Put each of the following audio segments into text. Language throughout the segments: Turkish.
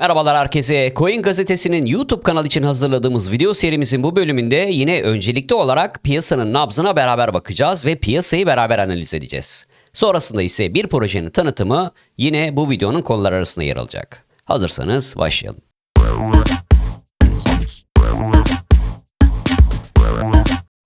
Merhabalar herkese. Coin Gazetesi'nin YouTube kanalı için hazırladığımız video serimizin bu bölümünde yine öncelikli olarak piyasanın nabzına beraber bakacağız ve piyasayı beraber analiz edeceğiz. Sonrasında ise bir projenin tanıtımı yine bu videonun konular arasında yer alacak. Hazırsanız başlayalım.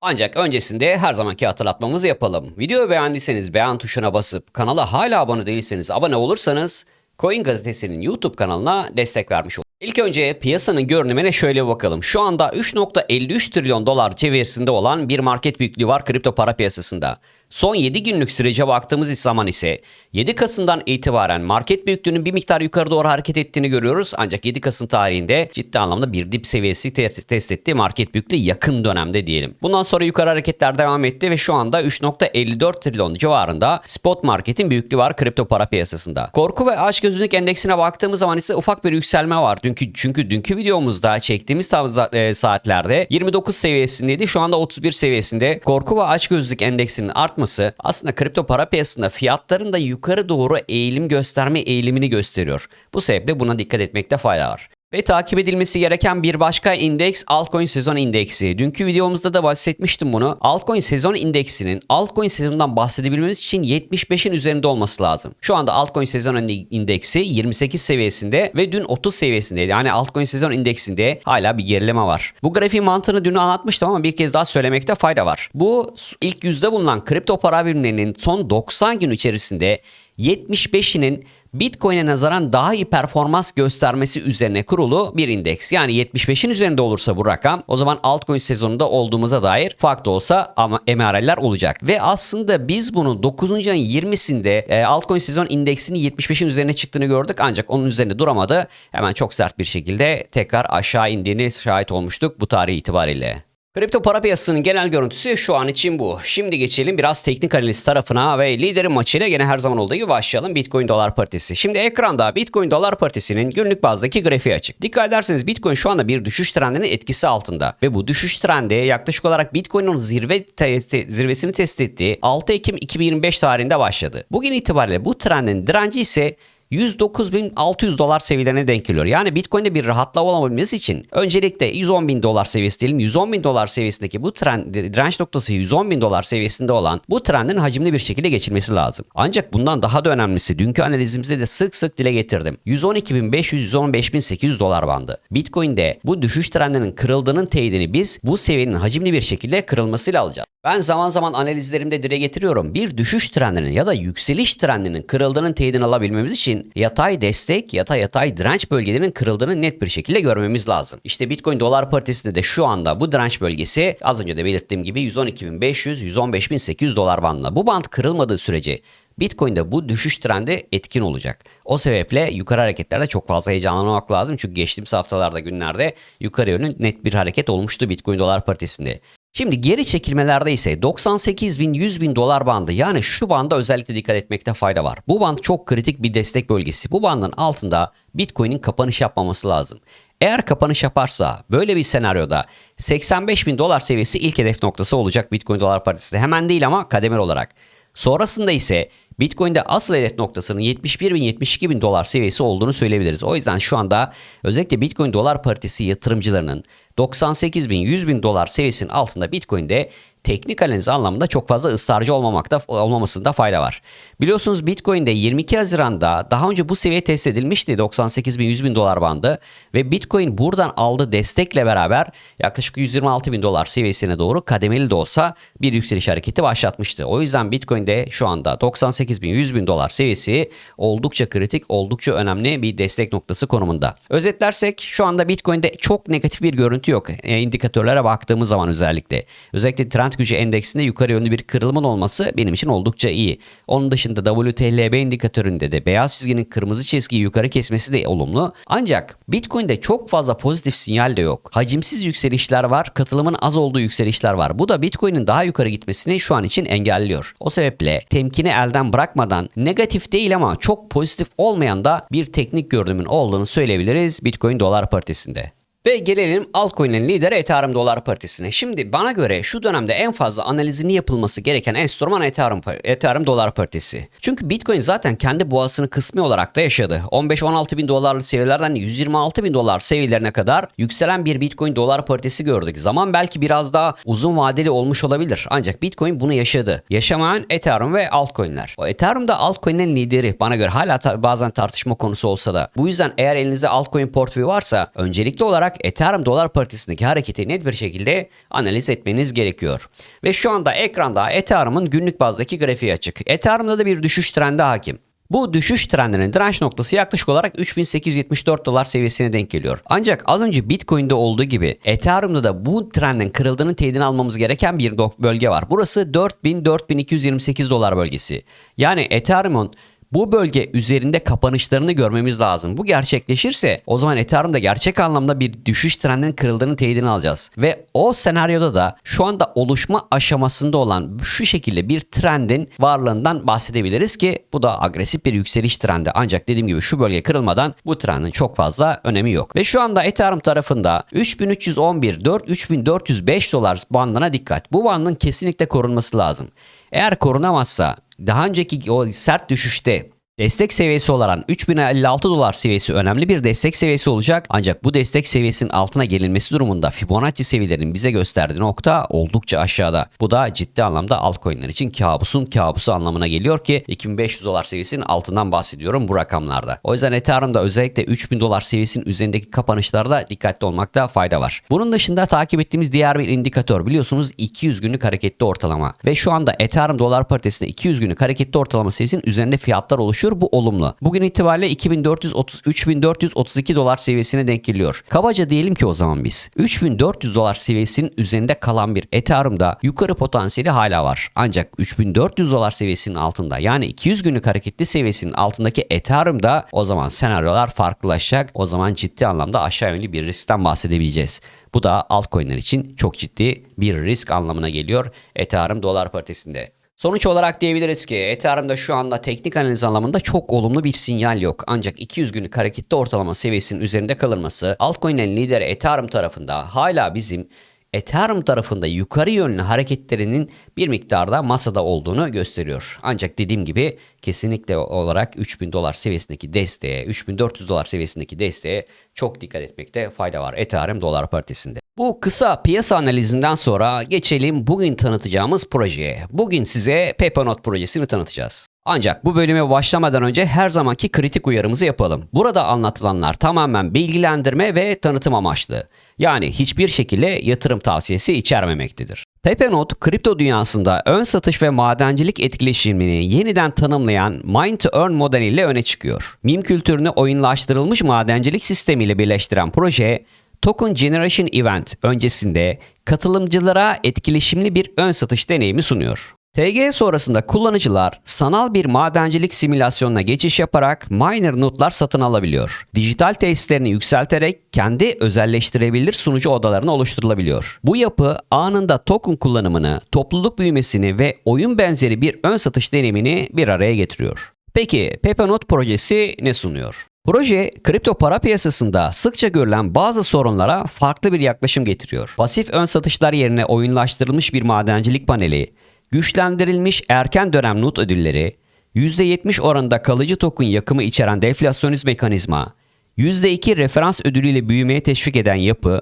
Ancak öncesinde her zamanki hatırlatmamızı yapalım. Videoyu beğendiyseniz beğen tuşuna basıp kanala hala abone değilseniz abone olursanız Coin Gazetesi'nin YouTube kanalına destek vermiş. İlk önce piyasanın görünümüne şöyle bakalım. Şu anda 3.53 trilyon dolar seviyesinde olan bir market büyüklüğü var kripto para piyasasında. Son 7 günlük sürece baktığımız zaman ise 7 Kasım'dan itibaren market büyüklüğünün bir miktar yukarı doğru hareket ettiğini görüyoruz. Ancak 7 Kasım tarihinde ciddi anlamda bir dip seviyesi te- test etti. Market büyüklüğü yakın dönemde diyelim. Bundan sonra yukarı hareketler devam etti ve şu anda 3.54 trilyon civarında spot marketin büyüklüğü var kripto para piyasasında. Korku ve açgözlülük endeksine baktığımız zaman ise ufak bir yükselme var. Dünkü çünkü dünkü videomuzda çektiğimiz e, saatlerde 29 seviyesindeydi. Şu anda 31 seviyesinde. Korku ve açgözlülük endeksinin artması aslında kripto para piyasasında fiyatların da yukarı doğru eğilim gösterme eğilimini gösteriyor. Bu sebeple buna dikkat etmekte fayda var. Ve takip edilmesi gereken bir başka indeks altcoin sezon indeksi. Dünkü videomuzda da bahsetmiştim bunu. Altcoin sezon indeksinin altcoin sezonundan bahsedebilmemiz için 75'in üzerinde olması lazım. Şu anda altcoin sezon indeksi 28 seviyesinde ve dün 30 seviyesindeydi. Yani altcoin sezon indeksinde hala bir gerileme var. Bu grafiğin mantığını dün anlatmıştım ama bir kez daha söylemekte fayda var. Bu ilk yüzde bulunan kripto para birimlerinin son 90 gün içerisinde 75'inin Bitcoin'e nazaran daha iyi performans göstermesi üzerine kurulu bir indeks. Yani 75'in üzerinde olursa bu rakam o zaman altcoin sezonunda olduğumuza dair farklı olsa ama emareler olacak. Ve aslında biz bunu 9. ayın 20'sinde e, altcoin sezon indeksinin 75'in üzerine çıktığını gördük ancak onun üzerinde duramadı. Hemen çok sert bir şekilde tekrar aşağı indiğini şahit olmuştuk bu tarih itibariyle. Kripto para piyasasının genel görüntüsü şu an için bu. Şimdi geçelim biraz teknik analiz tarafına ve liderin maçıyla gene her zaman olduğu gibi başlayalım Bitcoin dolar paritesi. Şimdi ekranda Bitcoin dolar paritesinin günlük bazdaki grafiği açık. Dikkat ederseniz Bitcoin şu anda bir düşüş trendinin etkisi altında ve bu düşüş trendi yaklaşık olarak Bitcoin'in zirve te- zirvesini test ettiği 6 Ekim 2025 tarihinde başladı. Bugün itibariyle bu trendin direnci ise 109.600 dolar seviyelerine denk geliyor. Yani Bitcoin'de bir rahatlama olabilmesi için öncelikle 110.000 dolar seviyesi diyelim. 110.000 dolar seviyesindeki bu trend, direnç noktası 110.000 dolar seviyesinde olan bu trendin hacimli bir şekilde geçilmesi lazım. Ancak bundan daha da önemlisi dünkü analizimizde de sık sık dile getirdim. 112.500-115.800 dolar bandı. Bitcoin'de bu düşüş trendinin kırıldığının teyidini biz bu seviyenin hacimli bir şekilde kırılmasıyla alacağız. Ben zaman zaman analizlerimde dile getiriyorum. Bir düşüş trendinin ya da yükseliş trendinin kırıldığının teyidini alabilmemiz için yatay destek, yatay yatay direnç bölgelerinin kırıldığını net bir şekilde görmemiz lazım. İşte Bitcoin dolar paritesinde de şu anda bu direnç bölgesi az önce de belirttiğim gibi 112.500-115.800 dolar bandında. Bu band kırılmadığı sürece Bitcoin'de bu düşüş trendi etkin olacak. O sebeple yukarı hareketlerde çok fazla heyecanlanmak lazım. Çünkü geçtiğimiz haftalarda günlerde yukarı yönlü net bir hareket olmuştu Bitcoin dolar paritesinde. Şimdi geri çekilmelerde ise 98 bin 100 bin dolar bandı yani şu banda özellikle dikkat etmekte fayda var. Bu band çok kritik bir destek bölgesi. Bu bandın altında Bitcoin'in kapanış yapmaması lazım. Eğer kapanış yaparsa böyle bir senaryoda 85 bin dolar seviyesi ilk hedef noktası olacak Bitcoin dolar paritesinde. Hemen değil ama kademel olarak. Sonrasında ise Bitcoin'de asıl hedef noktasının 71 bin 72 bin dolar seviyesi olduğunu söyleyebiliriz. O yüzden şu anda özellikle Bitcoin dolar paritesi yatırımcılarının 98 bin 100 bin dolar seviyesinin altında Bitcoin'de teknik analiz anlamında çok fazla ısrarcı olmamakta olmamasında fayda var. Biliyorsunuz Bitcoin'de 22 Haziran'da daha önce bu seviye test edilmişti 98 bin 100 bin dolar bandı ve Bitcoin buradan aldığı destekle beraber yaklaşık 126 bin dolar seviyesine doğru kademeli de olsa bir yükseliş hareketi başlatmıştı. O yüzden Bitcoin'de şu anda 98 bin 100 bin dolar seviyesi oldukça kritik oldukça önemli bir destek noktası konumunda. Özetlersek şu anda Bitcoin'de çok negatif bir görüntü yok. E, indikatörlere baktığımız zaman özellikle. Özellikle trend gücü endeksinde yukarı yönlü bir kırılımın olması benim için oldukça iyi. Onun dışında WTLB indikatöründe de beyaz çizginin kırmızı çizgiyi yukarı kesmesi de olumlu. Ancak Bitcoin'de çok fazla pozitif sinyal de yok. Hacimsiz yükselişler var, katılımın az olduğu yükselişler var. Bu da Bitcoin'in daha yukarı gitmesini şu an için engelliyor. O sebeple temkini elden bırakmadan negatif değil ama çok pozitif olmayan da bir teknik görünümün olduğunu söyleyebiliriz Bitcoin dolar paritesinde. Ve gelelim altcoin'in lideri Ethereum Dolar Partisi'ne. Şimdi bana göre şu dönemde en fazla analizini yapılması gereken enstrüman Ethereum, Ethereum Dolar Partisi. Çünkü Bitcoin zaten kendi boğasını kısmi olarak da yaşadı. 15-16 bin dolarlı seviyelerden 126 bin dolar seviyelerine kadar yükselen bir Bitcoin Dolar Partisi gördük. Zaman belki biraz daha uzun vadeli olmuş olabilir. Ancak Bitcoin bunu yaşadı. Yaşamayan Ethereum ve altcoin'ler. O Ethereum da altcoin'in lideri. Bana göre hala ta- bazen tartışma konusu olsa da. Bu yüzden eğer elinizde altcoin portföyü varsa öncelikli olarak Ethereum dolar paritesindeki hareketi net bir şekilde analiz etmeniz gerekiyor. Ve şu anda ekranda Ethereum'un günlük bazdaki grafiği açık. Ethereum'da da bir düşüş trendi hakim. Bu düşüş trendinin direnç noktası yaklaşık olarak 3874 dolar seviyesine denk geliyor. Ancak az önce Bitcoin'de olduğu gibi Ethereum'da da bu trendin kırıldığının teyidini almamız gereken bir bölge var. Burası 4000-4228 dolar bölgesi. Yani Ethereum'un bu bölge üzerinde kapanışlarını görmemiz lazım. Bu gerçekleşirse o zaman Ethereum'da gerçek anlamda bir düşüş trendinin kırıldığını teyidini alacağız. Ve o senaryoda da şu anda oluşma aşamasında olan şu şekilde bir trendin varlığından bahsedebiliriz ki bu da agresif bir yükseliş trendi. Ancak dediğim gibi şu bölge kırılmadan bu trendin çok fazla önemi yok. Ve şu anda Ethereum tarafında 3311 4 3405 dolar bandına dikkat. Bu bandın kesinlikle korunması lazım. Eğer korunamazsa daha önceki o sert düşüşte Destek seviyesi olan 3056 dolar seviyesi önemli bir destek seviyesi olacak. Ancak bu destek seviyesinin altına gelinmesi durumunda Fibonacci seviyelerinin bize gösterdiği nokta oldukça aşağıda. Bu da ciddi anlamda altcoin'ler için kabusun kabusu anlamına geliyor ki 2500 dolar seviyesinin altından bahsediyorum bu rakamlarda. O yüzden Ethereum'da özellikle 3000 dolar seviyesinin üzerindeki kapanışlarda dikkatli olmakta fayda var. Bunun dışında takip ettiğimiz diğer bir indikatör biliyorsunuz 200 günlük hareketli ortalama. Ve şu anda Ethereum dolar paritesinde 200 günlük hareketli ortalama seviyesinin üzerinde fiyatlar oluşuyor bu olumlu. Bugün itibariyle 2430 3432 dolar seviyesine denk geliyor. Kabaca diyelim ki o zaman biz 3400 dolar seviyesinin üzerinde kalan bir Ethereum'da yukarı potansiyeli hala var. Ancak 3400 dolar seviyesinin altında yani 200 günlük hareketli seviyesinin altındaki Ethereum'da o zaman senaryolar farklılaşacak. O zaman ciddi anlamda aşağı yönlü bir riskten bahsedebileceğiz. Bu da altcoin'ler için çok ciddi bir risk anlamına geliyor Ethereum dolar paritesinde. Sonuç olarak diyebiliriz ki Ethereum'da şu anda teknik analiz anlamında çok olumlu bir sinyal yok. Ancak 200 günlük hareketli ortalama seviyesinin üzerinde kalınması altcoin'lerin lideri Ethereum tarafında hala bizim Ethereum tarafında yukarı yönlü hareketlerinin bir miktarda masada olduğunu gösteriyor. Ancak dediğim gibi kesinlikle olarak 3000 dolar seviyesindeki desteğe, 3400 dolar seviyesindeki desteğe çok dikkat etmekte fayda var Ethereum dolar paritesinde. Bu kısa piyasa analizinden sonra geçelim bugün tanıtacağımız projeye. Bugün size Peppernote projesini tanıtacağız. Ancak bu bölüme başlamadan önce her zamanki kritik uyarımızı yapalım. Burada anlatılanlar tamamen bilgilendirme ve tanıtım amaçlı. Yani hiçbir şekilde yatırım tavsiyesi içermemektedir. Pepenot, kripto dünyasında ön satış ve madencilik etkileşimini yeniden tanımlayan Mine to Earn modeliyle öne çıkıyor. Meme kültürünü oyunlaştırılmış madencilik sistemiyle birleştiren proje, Token Generation Event öncesinde katılımcılara etkileşimli bir ön satış deneyimi sunuyor. TG sonrasında kullanıcılar sanal bir madencilik simülasyonuna geçiş yaparak miner notlar satın alabiliyor. Dijital tesislerini yükselterek kendi özelleştirebilir sunucu odalarını oluşturulabiliyor. Bu yapı anında token kullanımını, topluluk büyümesini ve oyun benzeri bir ön satış deneyimini bir araya getiriyor. Peki Pepanot projesi ne sunuyor? Proje, kripto para piyasasında sıkça görülen bazı sorunlara farklı bir yaklaşım getiriyor. Pasif ön satışlar yerine oyunlaştırılmış bir madencilik paneli, güçlendirilmiş erken dönem nut ödülleri, %70 oranında kalıcı token yakımı içeren deflasyonist mekanizma, %2 referans ödülüyle büyümeye teşvik eden yapı,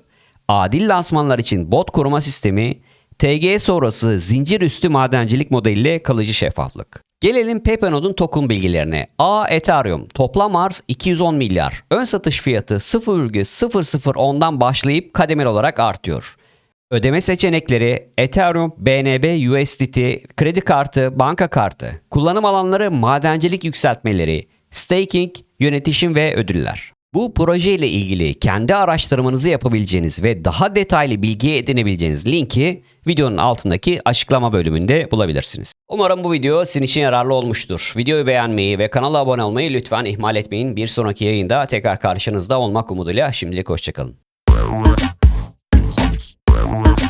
adil lansmanlar için bot koruma sistemi, TG sonrası zincir üstü madencilik modeliyle kalıcı şeffaflık. Gelelim Pepenod'un token bilgilerine. A Ethereum toplam arz 210 milyar. Ön satış fiyatı 0,010'dan başlayıp kademeli olarak artıyor. Ödeme seçenekleri Ethereum, BNB, USDT, kredi kartı, banka kartı. Kullanım alanları madencilik yükseltmeleri, staking, yönetişim ve ödüller. Bu proje ile ilgili kendi araştırmanızı yapabileceğiniz ve daha detaylı bilgi edinebileceğiniz linki videonun altındaki açıklama bölümünde bulabilirsiniz. Umarım bu video sizin için yararlı olmuştur. Videoyu beğenmeyi ve kanala abone olmayı lütfen ihmal etmeyin. Bir sonraki yayında tekrar karşınızda olmak umuduyla şimdilik hoşçakalın. Bye.